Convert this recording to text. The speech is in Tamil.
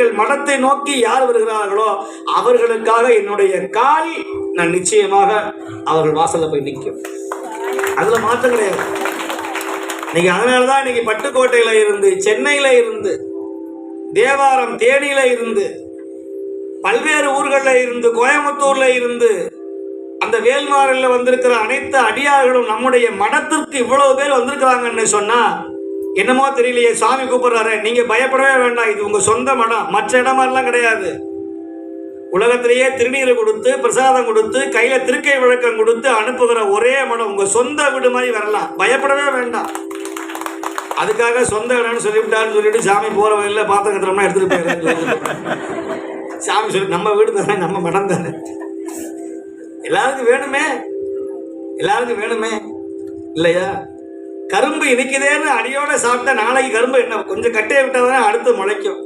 எங்கள் மடத்தை நோக்கி யார் வருகிறார்களோ அவர்களுக்காக என்னுடைய கால் நான் நிச்சயமாக அவர்கள் வாசல்ல போய் நிற்கும். அதுல மாற்றம் கிடையாது. இன்னைக்கு அதனாலதான் இன்னைக்கு பட்டுக்கோட்டையில இருந்து சென்னையில இருந்து தேவாரம் தேனியில இருந்து பல்வேறு ஊர்களில் இருந்து கோயம்புத்தூர்ல இருந்து அந்த வேல்மாரில் வந்திருக்கிற அனைத்து அடியார்களும் நம்முடைய மடத்திற்கு இவ்வளவு பேர் வந்திருக்கிறாங்கன்னு சொன்னா என்னமோ தெரியலையே சாமி கூப்பிடுறாரு நீங்க பயப்படவே வேண்டாம் இது உங்க சொந்த மடம் மற்ற இடம் மாதிரிலாம் கிடையாது. உலகத்திலேயே திருநீரை கொடுத்து பிரசாதம் கொடுத்து கையில திருக்கை விளக்கம் கொடுத்து அனுப்புகிற ஒரே மடம் உங்க சொந்த வீடு மாதிரி வரலாம். பயப்படவே வேண்டாம். அதுக்காக சொந்த இடம்னு சொல்லிவிட்டாருன்னு சொல்லிட்டு சாமி போற வகையில் பாத்திரத்திரம்னா எடுத்துட்டு போயிருக்காங்க சாமி சொல்லி நம்ம வீடு தானே நம்ம மடம் தானே. எல்லாருக்கும் வேணுமே? எல்லாருக்கும் வேணுமே? இல்லையா? கரும்பு இனிக்குதேன்னு அடியோட சாப்பிட்டா நாளைக்கு கரும்பு என்ன? கொஞ்சம் கட்டையை விட்டால் அடுத்து முளைக்கும்.